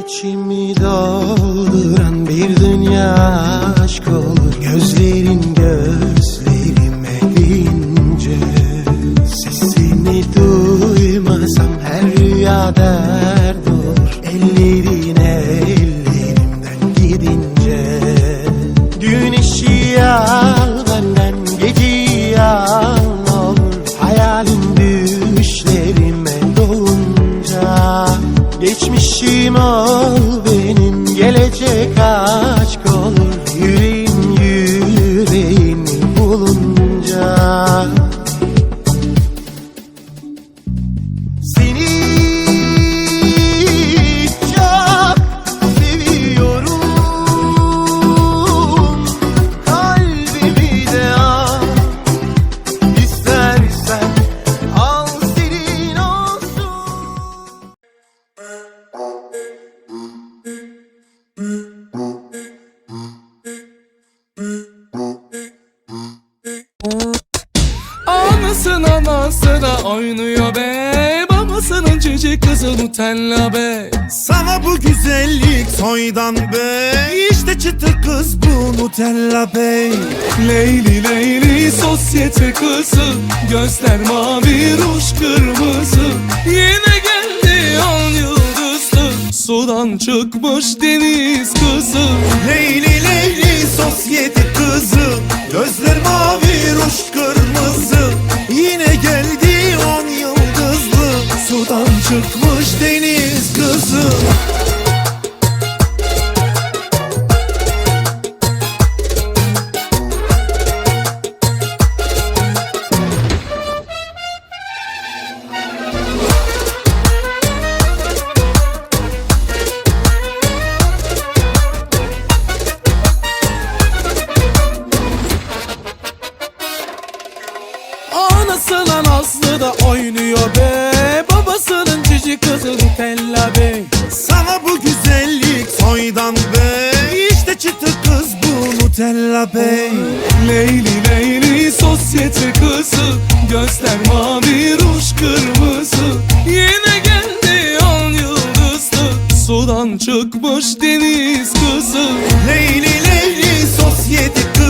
İçimi dolduran bir dünya Geçmişim ol benim gelecek aşk olur oynuyor be. Babasının cici kızı Nutella be. Sana bu güzellik soydan be. İşte çıtır kız bu Nutella Bey Leyli Leyli sosyete kızı. Gözler mavi ruj kırmızı. Yine geldi on yıldızlı Sudan çıkmış deniz kızı çıkmış deniz kızı. Anasının Aslı da oynuyor be Bursa'nın cici kızı Nutella Bey. Sana bu güzellik soydan bey. İşte çıtı kız bu Nutella Bey. Leyli Leyli sosyete kızı. Gözler mavi ruj kırmızı. Yine geldi al yıldızlı. Sudan çıkmış deniz kızı. Leyli Leyli sosyete kızı